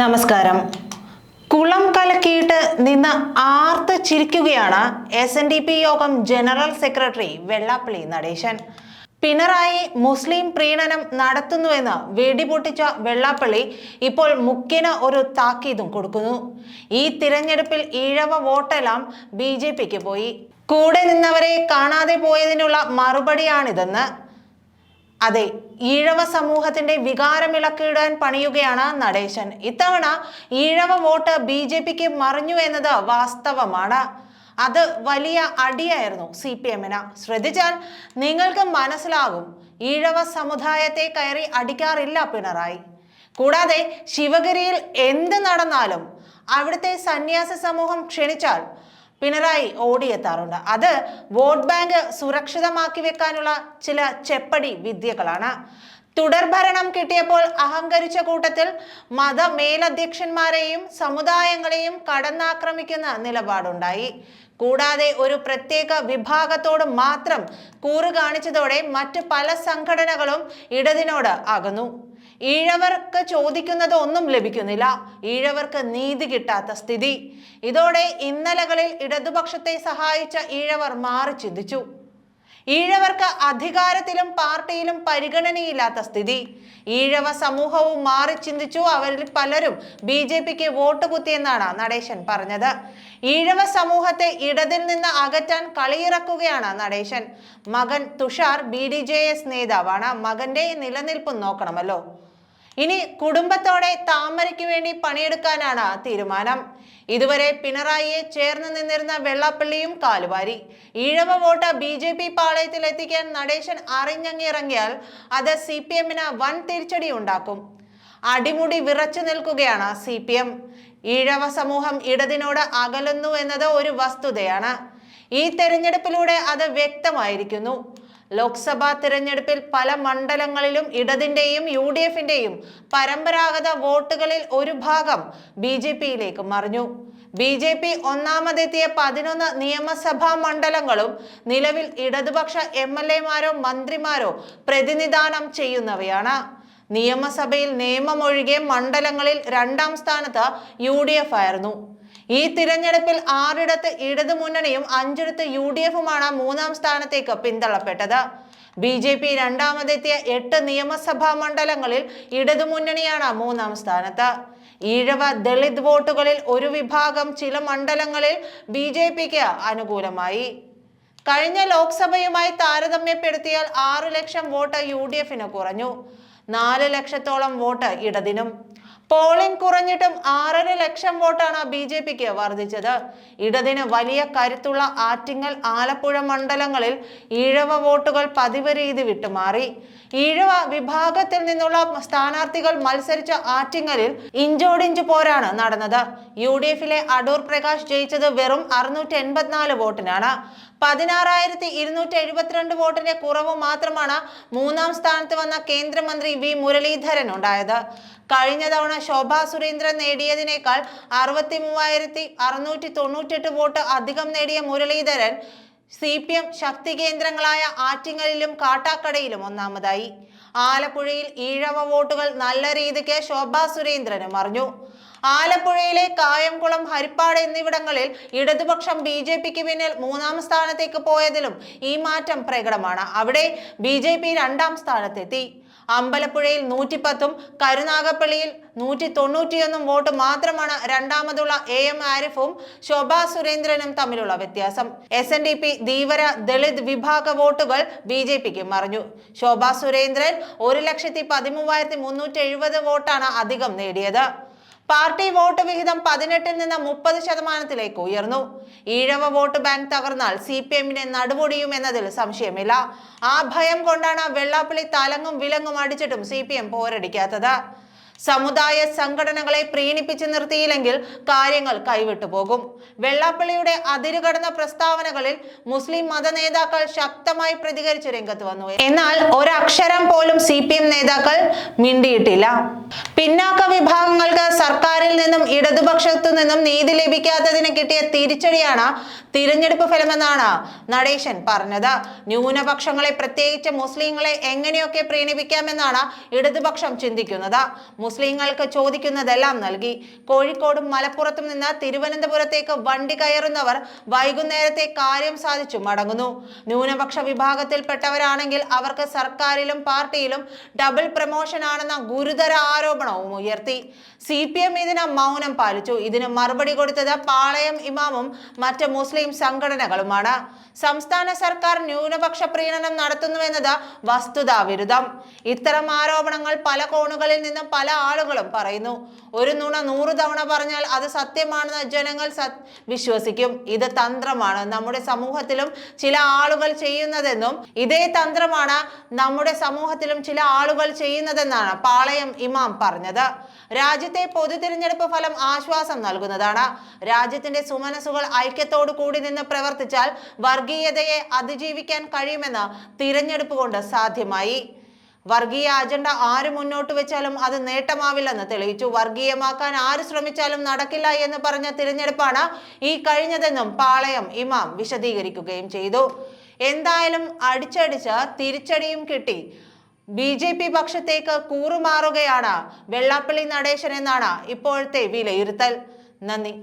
നമസ്കാരം. കുളം കലക്കിയിട്ട് നിന്ന് ആർത്ത് ചിരിക്കുകയാണ് എസ് എൻ ഡി പി യോഗം general secretary Vellappally Natesan. Pinarayi Muslim പ്രീണനം നടത്തുന്നുവെന്ന് വെടിപൊട്ടിച്ച വെള്ളാപ്പള്ളി ഇപ്പോൾ മുഖ്യന് ഒരു താക്കീതും കൊടുക്കുന്നു. ഈ തിരഞ്ഞെടുപ്പിൽ ഈഴവ വോട്ടെല്ലാം ബി പോയി. കൂടെ നിന്നവരെ കാണാതെ പോയതിനുള്ള മറുപടിയാണിതെന്ന് അതെ ഈഴവ സമൂഹത്തിന്റെ വികാരമിളക്കിടാൻ പണിയുകയാണ് നടേശൻ. ഇത്തവണ ഈഴവ വോട്ട് ബി ജെ പിക്ക് മറിഞ്ഞു എന്നത് വാസ്തവമാണ്. അത് വലിയ അടിയായിരുന്നു സി പി എമ്മിന്. ശ്രദ്ധിച്ചാൽ നിങ്ങൾക്ക് മനസ്സിലാകും ഈഴവ സമുദായത്തെ കയറി അടിക്കാറില്ല പിണറായി. കൂടാതെ ശിവഗിരിയിൽ എന്ത് നടന്നാലും അവിടുത്തെ സന്യാസ സമൂഹം ക്ഷണിച്ചാൽ പിണറായി ഓടിയെത്താറുണ്ട്. അത് വോട്ട് ബാങ്ക് സുരക്ഷിതമാക്കി വെക്കാനുള്ള ചില ചെപ്പടി വിദ്യകളാണ്. തുടർഭരണം കിട്ടിയപ്പോൾ അഹങ്കരിച്ച കൂട്ടത്തിൽ മത മേലധ്യക്ഷന്മാരെയും സമുദായങ്ങളെയും കടന്നാക്രമിക്കുന്ന നിലപാടുണ്ടായി. കൂടാതെ ഒരു പ്രത്യേക വിഭാഗത്തോട് മാത്രം കൂറ് കാണിച്ചതോടെ മറ്റ് പല സംഘടനകളും ഇടതിനോട് അകന്നു. ഈഴവർക്ക് ചോദിക്കുന്നത് ഒന്നും ലഭിക്കുന്നില്ല. ഈഴവർക്ക് നീതി കിട്ടാത്ത സ്ഥിതി. ഇതോടെ ഇന്നലകളിൽ ഇടതുപക്ഷത്തെ സഹായിച്ച ഈഴവർ മാറി ചിന്തിച്ചു. ഈഴവർക്ക് അധികാരത്തിലും പാർട്ടിയിലും പരിഗണനയില്ലാത്ത സ്ഥിതി. ഈഴവ സമൂഹവും മാറി ചിന്തിച്ചു. അവരിൽ പലരും ബി ജെ പിക്ക് വോട്ട് കുത്തിയെന്നാണ് നടേശൻ പറഞ്ഞത്. ഈഴവ സമൂഹത്തെ ഇടതിൽ നിന്ന് അകറ്റാൻ കളിയിറക്കുകയാണ് നടേശൻ. മകൻ Thushar B D J S നേതാവാണ്. മകന്റെ നിലനിൽപ്പ് നോക്കണമല്ലോ. ഇനി കുടുംബത്തോടെ താമരയ്ക്ക് വേണ്ടി പണിയെടുക്കാനാണ് തീരുമാനം. ഇതുവരെ പിണറായിയെ ചേർന്ന് നിന്നിരുന്ന വെള്ളാപ്പള്ളിയും കാലുവാരി. Ezhava vote B J P പാളയത്തിൽ എത്തിക്കാൻ നടേശൻ അറിഞ്ഞങ്ങിറങ്ങിയാൽ അത് സി പി എമ്മിന് വൻ തിരിച്ചടി ഉണ്ടാക്കും. അടിമുടി വിറച്ചു നിൽക്കുകയാണ് സി പി എം. ഈഴവ സമൂഹം ഇടതിനോട് അകലുന്നു എന്നത് ഒരു വസ്തുതയാണ്. ഈ തെരഞ്ഞെടുപ്പിലൂടെ അത് വ്യക്തമായിരിക്കുന്നു. ലോക്സഭാ തിരഞ്ഞെടുപ്പിൽ പല മണ്ഡലങ്ങളിലും ഇടതിന്റെയും യു ഡി എഫിന്റെയും പരമ്പരാഗത വോട്ടുകളിൽ ഒരു ഭാഗം ബി ജെ പിയിലേക്ക് മറിഞ്ഞു. ബി ജെ പി ഒന്നാമതെത്തിയ പതിനൊന്ന് നിയമസഭാ മണ്ഡലങ്ങളും നിലവിൽ ഇടതുപക്ഷ എം എൽ എമാരോ മന്ത്രിമാരോ പ്രതിനിധാനം ചെയ്യുന്നവയാണ്. നിയമസഭയിൽ നിയമമൊഴികെ മണ്ഡലങ്ങളിൽ രണ്ടാം സ്ഥാനത്ത് യു ആയിരുന്നു. ഈ തിരഞ്ഞെടുപ്പിൽ ആറിടത്ത് ഇടതു മുന്നണിയും അഞ്ചിടത്ത് യു ഡി എഫുമാണ് മൂന്നാം സ്ഥാനത്തേക്ക് പിന്തള്ളപ്പെട്ടത്. ബി ജെ പി രണ്ടാമതെത്തിയ എട്ട് നിയമസഭാ മണ്ഡലങ്ങളിൽ ഇടതുമുന്നണിയാണ് മൂന്നാം സ്ഥാനത്ത്. ഈഴവ ദളിത് വോട്ടുകളിൽ ഒരു വിഭാഗം ചില മണ്ഡലങ്ങളിൽ ബി ജെ പിക്ക് അനുകൂലമായി. കഴിഞ്ഞ ലോക്സഭയുമായി താരതമ്യപ്പെടുത്തിയാൽ ആറു ലക്ഷം വോട്ട് യു ഡി എഫിന് കുറഞ്ഞു. നാല് ലക്ഷത്തോളം വോട്ട് ഇടതിനും. പോളിംഗ് കുറഞ്ഞിട്ടും ആറര ലക്ഷം വോട്ടാണ് ബി ജെ പിക്ക് വർദ്ധിച്ചത്. ഇടതിന് വലിയ കരുത്തുള്ള ആറ്റിങ്ങൽ ആലപ്പുഴ മണ്ഡലങ്ങളിൽ ഈഴവ വോട്ടുകൾ പതിവ് രീതി വിട്ടുമാറി. ഈഴവ വിഭാഗത്തിൽ നിന്നുള്ള സ്ഥാനാർത്ഥികൾ മത്സരിച്ച ആറ്റിങ്ങലിൽ ഇഞ്ചോടിഞ്ച് പോരാണ് നടന്നത്. യു ഡി എഫിലെ അടൂർ പ്രകാശ് ജയിച്ചത് വെറും അറുന്നൂറ്റി എൺപത്തിനാല് വോട്ടിനാണ്. പതിനാറായിരത്തി ഇരുന്നൂറ്റി എഴുപത്തിരണ്ട് വോട്ടിന്റെ കുറവ് മാത്രമാണ് മൂന്നാം സ്ഥാനത്ത് വന്ന കേന്ദ്രമന്ത്രി വി മുരളീധരൻ ഉണ്ടായത്. കഴിഞ്ഞ തവണ ശോഭാ സുരേന്ദ്രൻ നേടിയതിനേക്കാൾ അറുപത്തി മൂവായിരത്തി അറുന്നൂറ്റി തൊണ്ണൂറ്റെട്ട് വോട്ട് അധികം നേടിയ മുരളീധരൻ സി പി എം ശക്തി കേന്ദ്രങ്ങളായ ആറ്റിങ്ങലിലും കാട്ടാക്കടയിലും ഒന്നാമതായി. ആലപ്പുഴയിൽ ഈഴവ വോട്ടുകൾ നല്ല രീതിക്ക് ശോഭാ സുരേന്ദ്രനും മറിഞ്ഞു ആലപ്പുഴയിലെ കായംകുളം ഹരിപ്പാട് എന്നിവിടങ്ങളിൽ ഇടതുപക്ഷം ബി ജെ പിക്ക് പിന്നിൽ മൂന്നാം സ്ഥാനത്തേക്ക് പോയതിലും ഈ മാറ്റം പ്രകടമാണ്. അവിടെ ബി ജെ പി രണ്ടാം സ്ഥാനത്തെത്തി. അമ്പലപ്പുഴയിൽ നൂറ്റിപ്പത്തും കരുനാഗപ്പള്ളിയിൽ നൂറ്റി തൊണ്ണൂറ്റിയൊന്നും വോട്ട് മാത്രമാണ് രണ്ടാമതുള്ള എ എം ആരിഫും ശോഭാ സുരേന്ദ്രനും തമ്മിലുള്ള വ്യത്യാസം. S N D P Dheevara Dalit വിഭാഗ വോട്ടുകൾ ബി ജെ പിക്ക് മറിഞ്ഞു. ശോഭാ സുരേന്ദ്രൻ ഒരു ലക്ഷത്തി പതിമൂവായിരത്തി മുന്നൂറ്റി എഴുപത് വോട്ടാണ് അധികം നേടിയത്. പാർട്ടി വോട്ട് വിഹിതം പതിനെട്ടിൽ നിന്ന് മുപ്പത് ശതമാനത്തിലേക്ക് ഉയർന്നു. ഈഴവ വോട്ട് ബാങ്ക് തകർന്നാൽ സി പി എമ്മിനെ നടുപൊടിയും എന്നതിൽ സംശയമില്ല. ആ ഭയം കൊണ്ടാണ് വെള്ളാപ്പള്ളി തലങ്ങും വിലങ്ങും അടിച്ചിട്ടും സി പി എം പോരടിക്കാത്തത്. സമുദായ സംഘടനകളെ പ്രീണിപ്പിച്ചു നിർത്തിയില്ലെങ്കിൽ കാര്യങ്ങൾ കൈവിട്ടു പോകും. വെള്ളാപ്പള്ളിയുടെ അതിരുകടന്ന പ്രസ്താവനകളിൽ മുസ്ലിം മത നേതാക്കൾ ശക്തമായി പ്രതികരിച്ച് രംഗത്ത് വന്നു. എന്നാൽ ഒരക്ഷരം പോലും സി പി എം നേതാക്കൾ മിണ്ടിയിട്ടില്ല. പിന്നാക്ക വിഭാഗങ്ങൾക്ക് സർക്കാരിൽ നിന്നും ഇടതുപക്ഷത്തു നിന്നും നീതി ലഭിക്കാത്തതിന് കിട്ടിയ തിരിച്ചടിയാണ് തിരഞ്ഞെടുപ്പ് ഫലമെന്നാണ് നടേശൻ പറഞ്ഞത്. ന്യൂനപക്ഷങ്ങളെ പ്രത്യേകിച്ച് മുസ്ലിങ്ങളെ എങ്ങനെയൊക്കെ പ്രീണിപ്പിക്കാമെന്നാണ് ഇടതുപക്ഷം ചിന്തിക്കുന്നത്. മുസ്ലിങ്ങൾക്ക് ചോദിക്കുന്നതെല്ലാം നൽകി. കോഴിക്കോടും മലപ്പുറത്തും നിന്ന് തിരുവനന്തപുരത്തേക്ക് വണ്ടി കയറുന്നവർ വൈകുന്നേരത്തെ കാര്യം സാധിച്ചു മടങ്ങുന്നു. ന്യൂനപക്ഷ വിഭാഗത്തിൽപ്പെട്ടവരാണെങ്കിൽ അവർക്ക് സർക്കാരിലും പാർട്ടിയിലും ഡബിൾ പ്രമോഷൻ ആണെന്ന ഗുരുതര ആരോപണവും ഉയർത്തി. സി പി എം ഇതിന് മൗനം പാലിച്ചു. ഇതിന് മറുപടി കൊടുത്തത് പാളയം ഇമാമും മറ്റ് മുസ്ലിം സംഘടനകളുമാണ്. സംസ്ഥാന സർക്കാർ ന്യൂനപക്ഷ പ്രീണനം നടത്തുന്നുവെന്നത് വസ്തുതാവിരുദ്ധം ഇത്തരം ആരോപണങ്ങൾ പല കോണുകളിൽ നിന്നും പല ആളുകളും പറയുന്നു ഒരു നുണ നൂറ് തവണ പറഞ്ഞാൽ അത് സത്യമാണെന്ന് ജനങ്ങൾ വിശ്വസിക്കും. ഇത് തന്ത്രമാണ്. നമ്മുടെ സമൂഹത്തിലും ചില ആളുകൾ ചെയ്യുന്നതെന്നും ഇതേ തന്ത്രമാണ് നമ്മുടെ സമൂഹത്തിലും ചില ആളുകൾ ചെയ്യുന്നതെന്നാണ് പാളയം ഇമാം പറഞ്ഞത്. രാജ്യത്തെ പൊതു തിരഞ്ഞെടുപ്പ് ഫലം ആശ്വാസം നൽകുന്നതാണ്. രാജ്യത്തിന്റെ സുമനസുകൾ ഐക്യത്തോടു കൂടി നിന്ന് പ്രവർത്തിച്ചാൽ വർഗീയതയെ അതിജീവിക്കാൻ കഴിയുമെന്ന് തിരഞ്ഞെടുപ്പ് കൊണ്ട് സാധ്യമായി. വർഗീയ അജണ്ട ആര് മുന്നോട്ട് വെച്ചാലും അത് നേട്ടമാവില്ലെന്ന് തെളിയിച്ചു. വർഗീയമാക്കാൻ ആര് ശ്രമിച്ചാലും നടക്കില്ല എന്ന് പറഞ്ഞ തിരഞ്ഞെടുപ്പാണ് ഈ കഴിഞ്ഞതെന്നും പാളയം ഇമാം വിശദീകരിക്കുകയും ചെയ്തു. എന്തായാലും അടിച്ചടിച്ച് തിരിച്ചടിയും കിട്ടി. ബി ജെ പി പക്ഷത്തേക്ക് കൂറുമാറുകയാണ് വെള്ളാപ്പള്ളി നടേശൻ എന്നാണ് ഇപ്പോഴത്തെ വിലയിരുത്തൽ. നന്ദി.